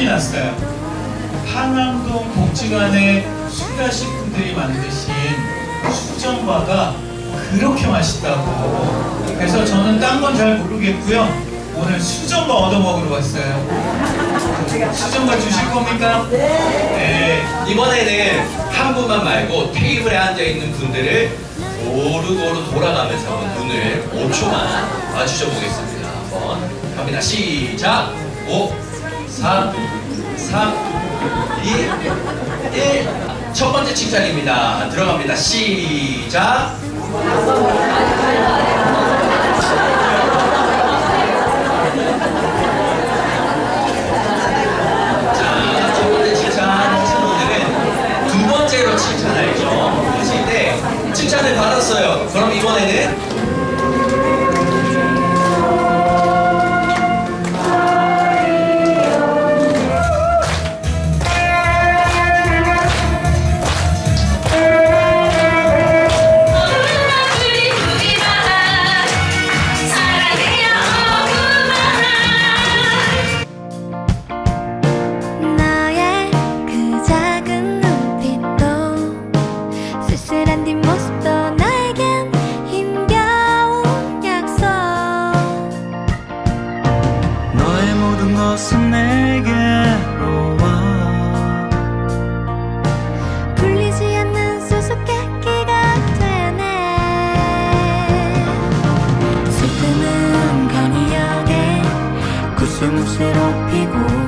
신음이 났어요. 한남동 복지관의 수가식분들이 만드신 수정과가 그렇게 맛있다고. 그래서 저는 딴 건 잘 모르겠고요. 오늘 수정과 얻어먹으러 왔어요. 수정과 주실 겁니까? 네. 이번에는 한 분만 말고 테이블에 앉아 있는 분들을 고루고루 돌아가면서 눈을 5초만 맞추셔 보겠습니다. 한번 갑니다. 시작! 5, 4, 3, 2, 1. 첫 번째 칭찬입니다. 들어갑니다. 시작! 자, 첫 번째 칭찬 하신 분들은 두 번째로 칭찬하죠. 하실 때 칭찬을 받았어요. 그럼 이번에는 것은 내게로 와. 풀리지 않는 수수께끼가 되네. 슬픔은 강이하게 구슬무쇠로 피고